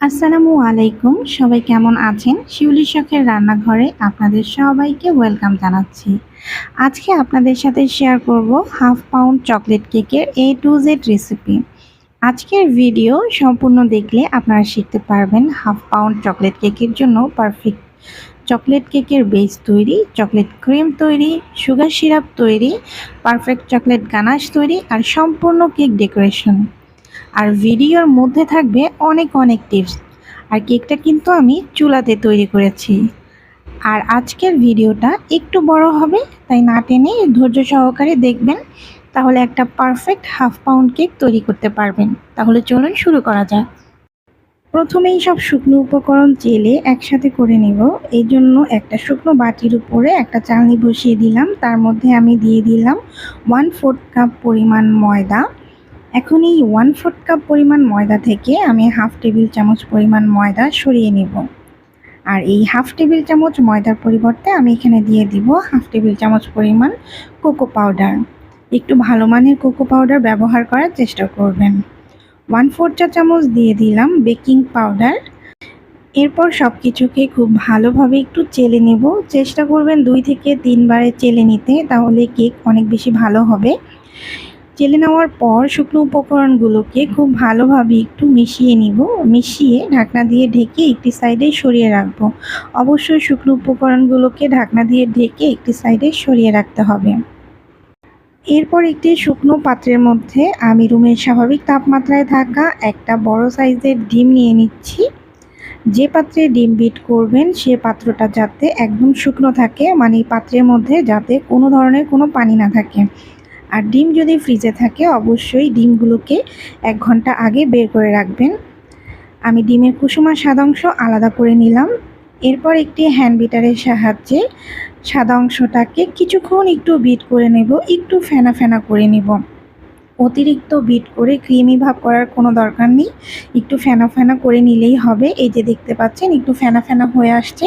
আসসালামু আলাইকুম, সবাই কেমন আছেন? শিউলি শখের রান্নাঘরে আপনাদের সবাইকে ওয়েলকাম জানাচ্ছি। আজকে আপনাদের সাথে শেয়ার করব হাফ পাউন্ড চকলেট কেকের এ টু জেড রেসিপি আজকের ভিডিও সম্পূর্ণ দেখলে আপনারা শিখতে পারবেন হাফ পাউন্ড চকলেট কেকের জন্য পারফেক্ট চকলেট কেকের বেস তৈরি, চকলেট ক্রিম তৈরি সুগার সিরাপ তৈরি পারফেক্ট চকলেট গানাশ তৈরি, আর সম্পূর্ণ কেক ডেকোরেশন আর ভিডিওর মধ্যে থাকবে অনেক অনেক টিপস। আর কেকটা কিন্তু আমি চুলাতে তৈরি করেছি। আর আজকের ভিডিওটা একটু বড় হবে, তাই না টেনে ধৈর্য সহকারে দেখবেন, তাহলে একটা পারফেক্ট হাফ পাউন্ড কেক তৈরি করতে পারবেন। তাহলে চলুন শুরু করা যাক। প্রথমেই সব শুকনো উপকরণ চেলে একসাথে করে নেব। এই জন্য একটা শুকনো বাটির উপরে একটা চালনি বসিয়ে দিলাম। তার মধ্যে আমি দিয়ে দিলাম ওয়ান ফোর্থ কাপ পরিমাণ ময়দা। এখন এই ওয়ান ফোর্থ কাপ পরিমাণ ময়দা থেকে আমি হাফ টেবিল চামচ পরিমাণ ময়দা সরিয়ে নেব। আর এই হাফ টেবিল চামচ ময়দার পরিবর্তে আমি এখানে দিয়ে দিব হাফ টেবিল চামচ পরিমাণ কোকো পাউডার একটু ভালো মানের কোকো পাউডার ব্যবহার করার চেষ্টা করবেন। ওয়ান ফোর চা চামচ দিয়ে দিলাম বেকিং পাউডার এরপর সব কিছুকে খুব ভালোভাবে একটু চেলে নেব। চেষ্টা করবেন দুই থেকে তিনবারে চেলে নিতে, তাহলে কেক অনেক বেশি ভালো হবে। চেলে নেওয়ার পর শুকনো উপকরণগুলোকে খুব ভালোভাবে একটু মিশিয়ে নিব। মিশিয়ে ঢাকনা দিয়ে ঢেকে একটি সাইডে সরিয়ে রাখব। অবশ্যই শুকনো উপকরণগুলোকে ঢাকনা দিয়ে ঢেকে একটি সাইডে সরিয়ে রাখতে হবে। এরপর একটি শুকনো পাত্রের মধ্যে আমি রুমের স্বাভাবিক তাপমাত্রায় থাকা একটা বড় সাইজের ডিম নিয়ে নিচ্ছি। যে পাত্রে ডিম বিট করবেন, সে পাত্রটা যাতে একদম শুকনো থাকে মানে পাত্রের মধ্যে যাতে কোনো ধরনের কোনো পানি না থাকে। আর ডিম যদি ফ্রিজে থাকে, অবশ্যই ডিমগুলোকে এক ঘণ্টা আগে বের করে রাখবেন। আমি ডিমের কুসুমার সাদা অংশ আলাদা করে নিলাম। এরপর একটি হ্যান্ড বিটারের সাহায্যে সাদা অংশটাকে কিছুক্ষণ একটু বিট করে নেব, একটু ফেনা ফেনা করে নেব। অতিরিক্ত বিট করে ক্রিমি ভাব করার কোনো দরকার নেই। একটু ফেনা ফেনা করে নিলেই হবে। এই যে দেখতে পাচ্ছেন, একটু ফেনা ফেনা হয়ে আসছে।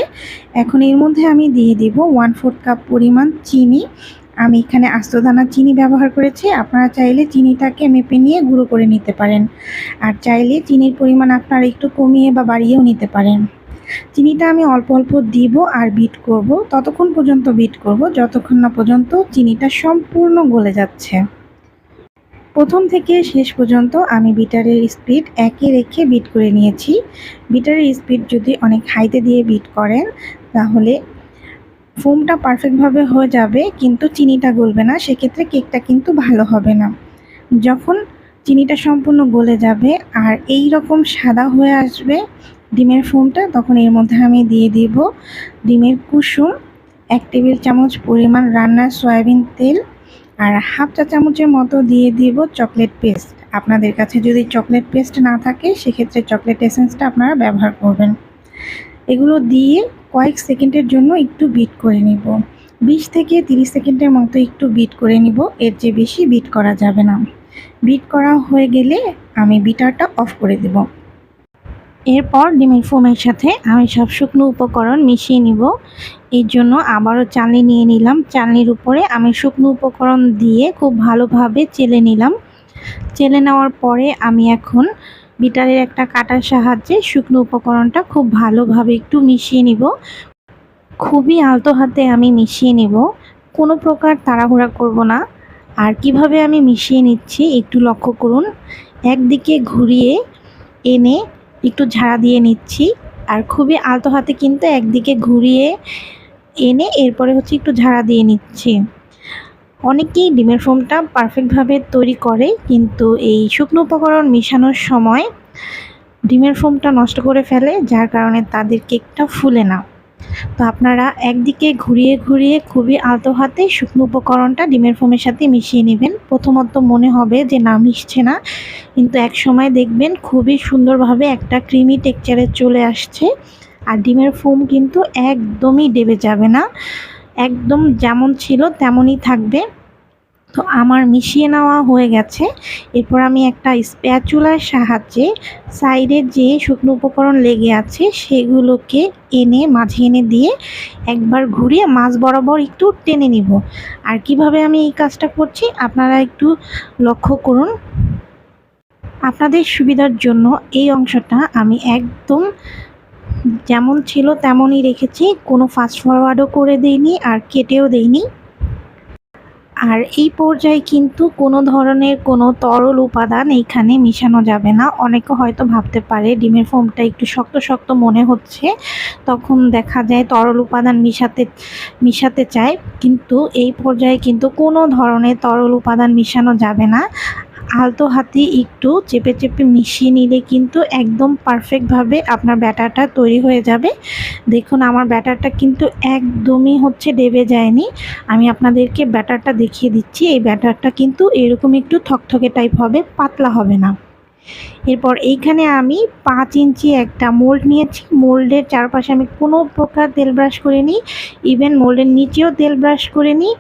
এখন এর মধ্যে আমি দিয়ে দিব ওয়ান ফোর্থ কাপ পরিমাণ চিনি। আমি এখানে আস্তদানা চিনি ব্যবহার করেছি। আপনারা চাইলে চিনিটাকে মেপে নিয়ে গুঁড়ো করে নিতে পারেন। আর চাইলে চিনির পরিমাণ আপনারা একটু কমিয়ে বা বাড়িয়েও নিতে পারেন। চিনিটা আমি অল্প অল্প দিব আর বিট করব। ততক্ষণ পর্যন্ত বিট করব। যতক্ষণ না পর্যন্ত চিনিটা সম্পূর্ণ গলে যাচ্ছে। প্রথম থেকে শেষ পর্যন্ত আমি বিটারের স্পিড একে রেখে বিট করে নিয়েছি। বিটারের স্পিড যদি অনেক হাইতে দিয়ে বিট করেন, তাহলে ফোমটা পারফেক্টভাবে হয়ে যাবে, কিন্তু চিনিটা গলবে না, সেক্ষেত্রে কেকটা কিন্তু ভালো হবে না। যখন চিনিটা সম্পূর্ণ গলে যাবে আর এই রকম সাদা হয়ে আসবে ডিমের ফোমটা, তখন এর মধ্যে আমি দিয়ে দিব ডিমের কুসুম, এক টেবিল চামচ পরিমাণ রান্নার সয়াবিন তেল আর হাফ চা চামচের মতো দিয়ে দিব চকলেট পেস্ট আপনাদের কাছে যদি চকলেট পেস্ট না থাকে, সেক্ষেত্রে চকলেট এসেন্সটা আপনারা ব্যবহার করবেন। এগুলো দিয়ে কয়েক সেকেন্ডের জন্য একটু বিট করে নিব। বিশ থেকে তিরিশ সেকেন্ডের মতো একটু বিট করে নিব, এর চেয়ে বেশি বিট করা যাবে না। বিট করা হয়ে গেলে আমি বিটারটা অফ করে দেব। এরপর ডিমের ফোমের সাথে আমি সব শুকনো উপকরণ মিশিয়ে নিব। এর জন্য আবারও চালনি নিয়ে নিলাম। চালনির উপরে আমি শুকনো উপকরণ দিয়ে খুব ভালোভাবে চেলে নিলাম। চেলে নেওয়ার পরে আমি এখন বিটারের একটা কাটার সাহায্যে শুকনো উপকরণটা খুব ভালোভাবে একটু মিশিয়ে নিব। খুবই আলতো হাতে আমি মিশিয়ে নিব। কোনো প্রকার তাড়াহুড়া করব না। আর কীভাবে আমি মিশিয়ে নিচ্ছি একটু লক্ষ্য করুন। একদিকে ঘুরিয়ে এনে একটু ঝাড়া দিয়ে নিচ্ছি। আর খুবই আলতো হাতে কিন্তু একদিকে ঘুরিয়ে এনে এরপরে হচ্ছে একটু ঝাড়া দিয়ে নিচ্ছি। অনেকেই ডিমের ফোমটা পারফেক্টভাবে তৈরি করে, কিন্তু এই শুকনো উপকরণ মেশানোর সময় ডিমের ফোমটা নষ্ট করে ফেলে, যার কারণে তাদের কেকটা ফুলে না। তো আপনারা একদিকে ঘুরিয়ে ঘুরিয়ে খুবই আলতো হাতে শুকনো উপকরণটা ডিমের ফোমের সাথে মিশিয়ে নেবেন। প্রথমত মনে হবে যে না, মিশছে না, কিন্তু এক সময় দেখবেন খুবই সুন্দরভাবে একটা ক্রিমি টেক্সচারে চলে আসছে, আর ডিমের ফোম কিন্তু একদমই ডেবে যাবে না। একদম যেমন ছিল তেমনই থাকবে। তো আমার মিশিয়ে নেওয়া হয়ে গেছে। এরপর আমি একটা স্প্যাচুলার সাহায্যে সাইডের যে শুকনো উপকরণ লেগে আছে, সেগুলোকে এনে, মাঝে এনে দিয়ে একবার ঘুরিয়ে মাছ বরাবর একটু টেনে নিব। আর কীভাবে আমি এই কাজটা করছি, আপনারা একটু লক্ষ্য করুন। আপনাদের সুবিধার জন্য এই অংশটা আমি একদম যেমন ছিল তেমনই রেখেছি। কোনো ফাস্ট ফরওয়ার্ডও করে দেইনি আর কেটেও দেইনি। আর এই পর্যায়ে কিন্তু কোনো ধরনের কোনো তরল উপাদান এইখানে মিশানো যাবে না। অনেকে হয়তো ভাবতে পারে, ডিমের ফোমটা একটু শক্ত শক্ত মনে হচ্ছে। তখন দেখা যায় তরল উপাদান মিশাতে মিশাতে চায়। কিন্তু এই পর্যায়ে কিন্তু কোনো ধরনের তরল উপাদান মিশানো যাবে না। আলতো হাতে একটু চেপে চেপে মিশিয়ে নিলে কিন্তু একদম পারফেক্টভাবে আপনার ব্যাটারটা তৈরি হয়ে যাবে। দেখুন, আমার ব্যাটারটা কিন্তু একদমই হচ্ছে ডেবে যায়নি। আমি আপনাদেরকে ব্যাটারটা দেখিয়ে দিচ্ছি। এই ব্যাটারটা কিন্তু এরকম একটু থকথকে টাইপ হবে, পাতলা হবে না। এরপর এইখানে আমি পাঁচ ইঞ্চি একটা মোল্ড নিয়েছি। মোল্ডের চারপাশে আমি কোনো প্রকার তেল ব্রাশ করে নিই ইভেন মোল্ডের নিচেও তেল ব্রাশ করে নিই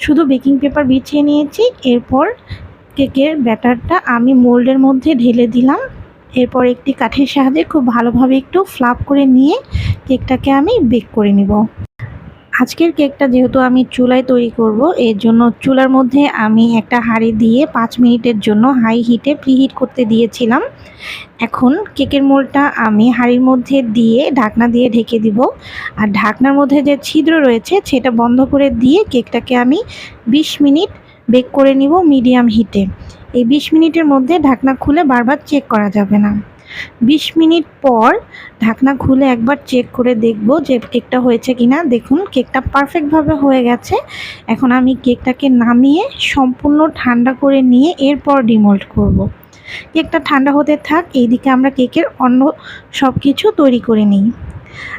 শুধু বেকিং পেপার বিছিয়ে নিয়েছি। এরপর কেকের ব্যাটারটা আমি মোল্ডের মধ্যে ঢেলে দিলাম। এরপর একটি কাঠের সাহায্যে খুব ভালোভাবে একটু ফ্লাপ করে নিয়ে কেকটাকে আমি বেক করে নিব। আজকের কেকটা যেহেতু আমি চুলায় তৈরি করব, এর জন্য চুলার মধ্যে আমি একটা হাঁড়ি দিয়ে পাঁচ মিনিটের জন্য হাই হিটে প্রিহিট করতে দিয়েছিলাম। এখন কেকের মোলটা আমি হাঁড়ির মধ্যে দিয়ে ঢাকনা দিয়ে ঢেকে দিব। আর ঢাকনার মধ্যে যে ছিদ্র রয়েছে, সেটা বন্ধ করে দিয়ে কেকটাকে আমি ২০ মিনিট বেক করে নিব মিডিয়াম হিটে। এই ২০ মিনিটের মধ্যে ঢাকনা খুলে বারবার চেক করা যাবে না। ২০ মিনিট পর ঢাকনা খুলে একবার চেক করে দেখব যে কেকটা হয়েছে কিনা। দেখুন, কেকটা পারফেক্টভাবে হয়ে গেছে। এখন আমি কেকটাকে নামিয়ে সম্পূর্ণ ঠান্ডা করে নিয়ে এরপর ডিমোল্ড করব। কেকটা ঠান্ডা হতে থাক, এইদিকে আমরা কেকের অন্য সব কিছু তৈরি করে নিই।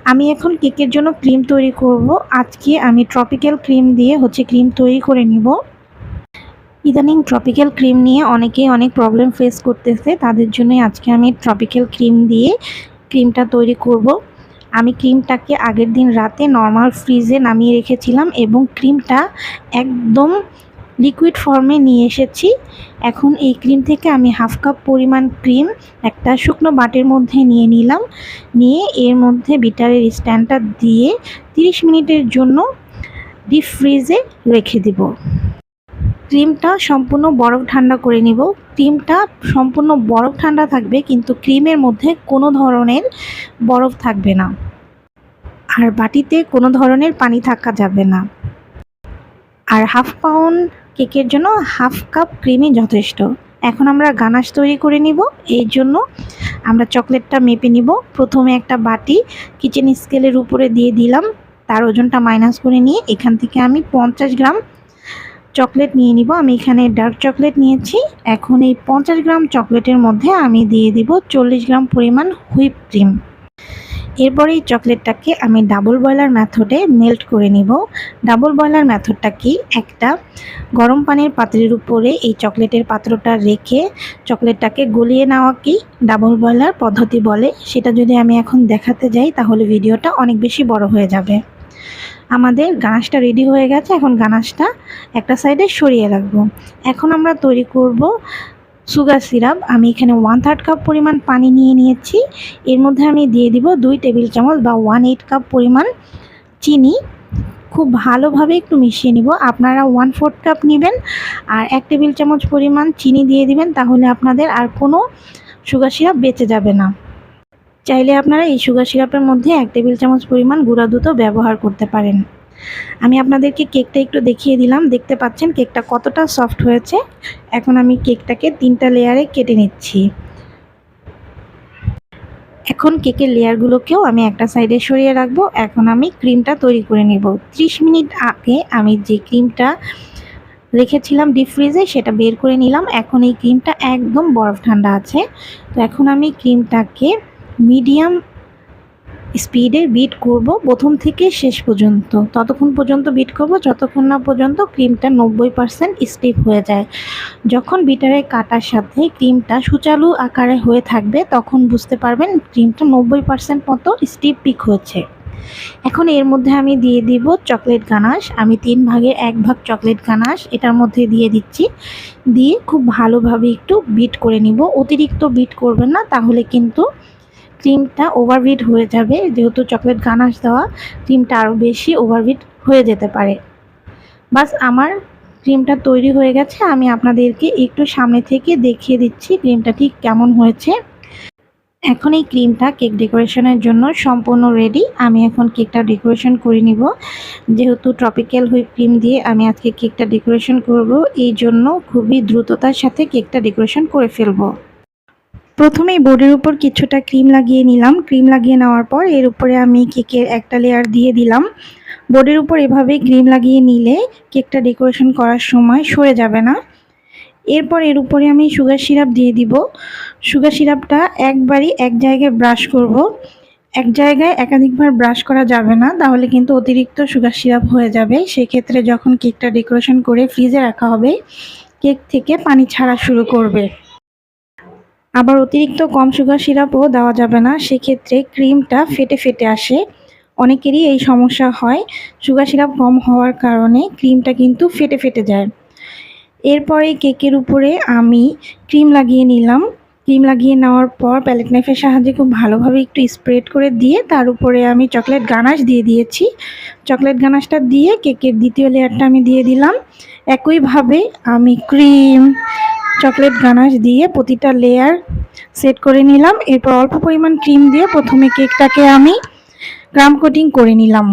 আমি এখন কেকের জন্য ক্রিম তৈরি করব। আজকে আমি ট্রপিক্যাল ক্রিম দিয়ে হচ্ছে ক্রিম তৈরি করে নিব। ইদানিং ট্রপিক্যাল ক্রিম নিয়ে অনেকেই অনেক প্রবলেম ফেস করতেছে। তাদের জন্যই আজকে আমি ট্রপিক্যাল ক্রিম দিয়ে ক্রিমটা তৈরি করব। আমি ক্রিমটাকে আগের দিন রাতে নর্মাল ফ্রিজে নামিয়ে রেখেছিলাম এবং ক্রিমটা একদম লিকুইড ফর্মে নিয়ে এসেছি। এখন এই ক্রিম থেকে আমি হাফ কাপ পরিমাণ ক্রিম একটা শুকনো বাটির মধ্যে নিয়ে নিলাম। নিয়ে এর মধ্যে বিটারের স্ট্যান্ডটা দিয়ে 30 মিনিটের জন্য ডিপ ফ্রিজে রেখে দেব। ক্রিমটা সম্পূর্ণ বরফ ঠান্ডা করে নিব। ক্রিমটা সম্পূর্ণ বরফ ঠান্ডা থাকবে, কিন্তু ক্রিমের মধ্যে কোনো ধরনের বরফ থাকবে না। আর বাটিতে কোনো ধরনের পানি থাকা যাবে না। আর হাফ পাউন্ড কেকের জন্য হাফ কাপ ক্রিমই যথেষ্ট। এখন আমরা গানাশ তৈরি করে নিব। এই জন্য আমরা চকলেটটা মেপে নিব। প্রথমে একটা বাটি কিচেন স্কেলের উপরে দিয়ে দিলাম। তার ওজনটা মাইনাস করে নিয়ে এখান থেকে আমি পঞ্চাশ গ্রাম চকলেট নিয়ে নিব। আমি এখানে ডার্ক চকলেট নিয়েছি। এখন এই পঞ্চাশ গ্রাম চকলেটের মধ্যে আমি দিয়ে দিব চল্লিশ গ্রাম পরিমাণ হুইপ ক্রিম এরপরে এই চকলেটটাকে আমি ডাবল বয়লার মেথডে মেল্ট করে নিব। ডাবল বয়লার মেথডটা কি? একটা গরম পানির পাত্রের উপরে এই চকলেটের পাত্রটা রেখে চকলেটটাকে গলিয়ে নেওয়াকেই ডাবল বয়লার পদ্ধতি বলে। সেটা যদি আমি এখন দেখাতে যাই, তাহলে ভিডিওটা অনেক বেশি বড় হয়ে যাবে। আমাদের গানাশটা রেডি হয়ে গেছে, এখন গানাশটা একটা সাইডে সরিয়ে রাখব। এখন আমরা তৈরি করব সুগার সিরাপ আমি এখানে ওয়ান থার্ড কাপ পরিমাণ পানি নিয়ে নিয়েছি। এর মধ্যে আমি দিয়ে দিব দুই টেবিল চামচ বা ওয়ান এইট কাপ পরিমাণ চিনি। খুব ভালোভাবে একটু মিশিয়ে নিব। আপনারা ওয়ান ফোর্থ কাপ নেবেন আর এক টেবিল চামচ পরিমাণ চিনি দিয়ে দিবেন, তাহলে আপনাদের আর কোনো সুগার সিরাপ বেঁচে যাবে না। চাইলে আপনারা এই সুগার সিরাপের মধ্যে এক টেবিল চামচ পরিমাণ গুঁড়া দুধও ব্যবহার করতে পারেন। আমি আপনাদেরকে কেকটা একটু দেখিয়ে দিলাম। দেখতে পাচ্ছেন কেকটা কতটা সফট হয়েছে। এখন আমি কেকটাকে তিনটা লেয়ারে কেটে নিচ্ছি। এখন কেকের লেয়ারগুলোকেও আমি একটা সাইডে সরিয়ে রাখব। এখন আমি ক্রিমটা তৈরি করে নেব। 30 মিনিট আগে আমি যে ক্রিমটা রেখেছিলাম ডিপ ফ্রিজে সেটা বের করে নিলাম। এখন এই ক্রিমটা একদম বরফ ঠান্ডা আছে। তো এখন আমি ক্রিমটাকে মিডিয়াম স্পিডে বিট করব প্রথম থেকে শেষ পর্যন্ত। ততক্ষণ পর্যন্ত বিট করব, যতক্ষণ না পর্যন্ত ক্রিমটা নব্বই পারসেন্ট স্টিপ হয়ে যায়। যখন বিটারে কাটার সাথে ক্রিমটা সুচালু আকারে হয়ে থাকবে, তখন বুঝতে পারবেন ক্রিমটা নব্বই পারসেন্ট মতো স্টিপ পিক হয়েছে। এখন এর মধ্যে আমি দিয়ে দিব চকলেট গানাশ। আমি তিন ভাগে এক ভাগ চকলেট গানাশ এটার মধ্যে দিয়ে দিচ্ছি। দিয়ে খুব ভালোভাবে একটু বিট করে নিব। অতিরিক্ত বিট করবেন না, তাহলে কিন্তু ক্রিমটা ওভারবিট হয়ে যাবে। যেহেতু চকলেট গানাশ দেওয়া ক্রিমটা আরও বেশি ওভারবিট হয়ে যেতে পারে। বাস, আমার ক্রিমটা তৈরি হয়ে গেছে। আমি আপনাদেরকে একটু সামনে থেকে দেখিয়ে দিচ্ছি ক্রিমটা ঠিক কেমন হয়েছে। এখন এই ক্রিমটা কেক ডেকোরেশনের জন্য সম্পূর্ণ রেডি আমি এখন কেকটা ডেকোরেশন করে নিব। যেহেতু ট্রপিক্যাল হুইপ ক্রিম দিয়ে আমি আজকে কেকটা ডেকোরেশন করব, এই জন্য খুবই দ্রুততার সাথে কেকটা ডেকোরেশন করে ফেলব। প্রথমেই বোর্ডের উপর কিছুটা ক্রিম লাগিয়ে নিলাম। ক্রিম লাগিয়ে নেওয়ার পর এর উপরে আমি কেকের একটা লেয়ার দিয়ে দিলাম। বোর্ডের উপর এভাবে ক্রিম লাগিয়ে নিলে কেকটা ডেকোরেশন করার সময় সরে যাবে না। এরপর এর উপরে আমি সুগার সিরাপ দিয়ে দিব। সুগার সিরাপটা একবারই এক জায়গায় ব্রাশ করব। এক জায়গায় একাধিকবার ব্রাশ করা যাবে না, তাহলে কিন্তু অতিরিক্ত সুগার সিরাপ হয়ে যাবে। সেক্ষেত্রে যখন কেকটা ডেকোরেশন করে ফ্রিজে রাখা হবে কেক থেকে পানি ছাড়া শুরু করবে। আবার অতিরিক্ত কম সুগার সিরাপও দেওয়া যাবে না। সেক্ষেত্রে ক্রিমটা ফেটে ফেটে আসে। অনেকেরই এই সমস্যা হয়। সুগার সিরাপ কম হওয়ার কারণে ক্রিমটা কিন্তু ফেটে ফেটে যায়। এরপরে কেকের উপরে আমি ক্রিম লাগিয়ে নিলাম। ক্রিম লাগিয়ে নেওয়ার পর প্যালেট নাইফের সাহায্যে খুব ভালোভাবে একটু স্প্রেড করে দিয়ে তার উপরে আমি চকলেট গানাশ দিয়ে দিয়েছি। চকলেট গানাশটা দিয়ে কেকের দ্বিতীয় লেয়ারটা আমি দিয়ে দিলাম। একইভাবে আমি ক্রিম চকলেট গানাশ দিয়ে প্রতিটা লেয়ার সেট করে নিলাম। এরপর অল্প পরিমাণ ক্রিম দিয়ে প্রথমে কেকটাকে আমি ক্রাম কোটিং করে নিলাম।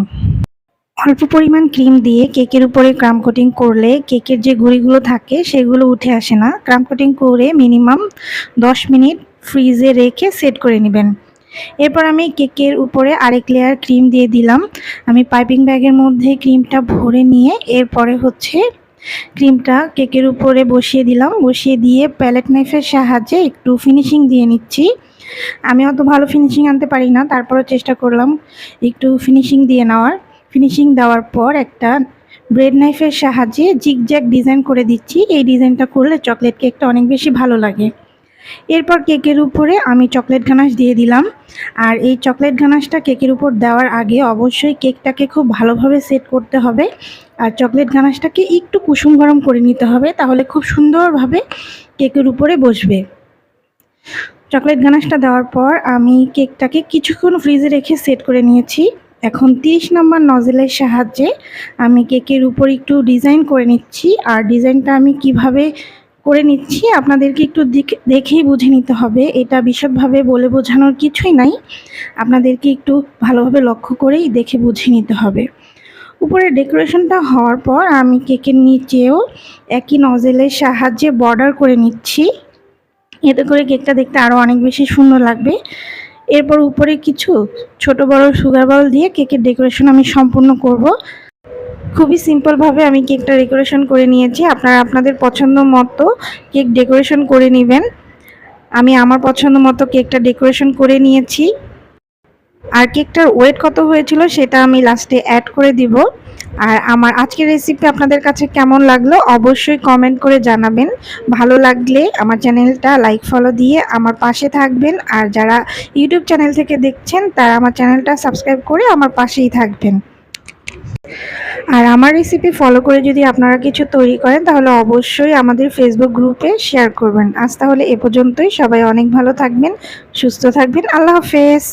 অল্প পরিমাণ ক্রিম দিয়ে কেকের উপরে ক্রাম কোটিং করলে কেকের যে গুঁড়িগুলো থাকে সেগুলো উঠে আসে না। ক্রাম কোটিং করে মিনিমাম দশ মিনিট ফ্রিজে রেখে সেট করে নেবেন। এরপর আমি কেকের উপরে আরেক লেয়ার ক্রিম দিয়ে দিলাম। আমি পাইপিং ব্যাগের মধ্যে ক্রিমটা ভরে নিয়ে এরপরে হচ্ছে ক্রিমটা কেকের উপরে বসিয়ে দিলাম। বসিয়ে দিয়ে প্যালেট নাইফের সাহায্যে একটু ফিনিশিং দিয়ে নিচ্ছি। আমি অত ভালো ফিনিশিং আনতে পারি না, তারপরও চেষ্টা করলাম একটু ফিনিশিং দিয়ে নেওয়ার। ফিনিশিং দেওয়ার পর একটা ব্রেড নাইফের সাহায্যে জিগজ্যাগ ডিজাইন করে দিচ্ছি। এই ডিজাইনটা করলে চকলেট কেকটা অনেক বেশি ভালো লাগে। এরপর কেকের উপরে আমি চকলেট গানাশ দিয়ে দিলাম। আর এই চকলেট গানাশটা কেকের উপর দেওয়ার আগে অবশ্যই কেকটাকে খুব ভালোভাবে সেট করতে হবে। আর চকলেট গানাশটাকে একটু কুসুম গরম করে নিতে হবে, তাহলে খুব সুন্দরভাবে কেকের উপরে বসবে। চকলেট গানাশটা দেওয়ার পর আমি কেকটাকে কিছুক্ষণ ফ্রিজে রেখে সেট করে নিয়েছি। এখন তিরিশ নম্বর নজেলের সাহায্যে আমি কেকের উপর একটু ডিজাইন করে নিচ্ছি। আর ডিজাইনটা আমি কীভাবে করে নিচ্ছি। আপনাদেরকে একটু দেখেই বুঝে নিতে হবে। এটা বিশদভাবে বলে বোঝানোর কিছুই নাই। আপনাদেরকে একটু ভালোভাবে লক্ষ্য করেই দেখে বুঝে নিতে হবে। উপরে ডেকোরেশনটা হওয়ার পর আমি কেকের নিচেও একই নজেলের সাহায্যে বর্ডার করে নিচ্ছি। এতে করে কেকটা দেখতে আরও অনেক বেশি সুন্দর লাগবে। এরপর উপরে কিছু ছোট বড় সুগার বল দিয়ে কেকের ডেকোরেশন আমি সম্পূর্ণ করব। খুবই সিম্পলভাবে আমি কেকটা ডেকোরেশন করে নিয়েছি। আপনারা আপনাদের পছন্দ মতো কেক ডেকোরেশন করে নেবেন। আমি আমার পছন্দ মতো কেকটা ডেকোরেশন করে নিয়েছি। আর কেকটার ওয়েট কত হয়েছিল সেটা আমি লাস্টে অ্যাড করে দিব। আর আমার আজকের রেসিপি আপনাদের কাছে কেমন লাগল অবশ্যই কমেন্ট করে জানাবেন। ভালো লাগলে আমার চ্যানেলটা লাইক ফলো দিয়ে আমার পাশে থাকবেন। আর যারা ইউটিউব চ্যানেল থেকে দেখছেন, তারা আমার চ্যানেলটা সাবস্ক্রাইব করে আমার পাশেই থাকবেন। আর আমার রেসিপি ফলো করে যদি আপনারা কিছু তৈরি করেন, তাহলে অবশ্যই আমাদের ফেসবুক গ্রুপে শেয়ার করবেন। আজ তাহলে এ পর্যন্তই। সবাই অনেক ভালো থাকবেন, সুস্থ থাকবেন। আল্লাহ হাফেজ।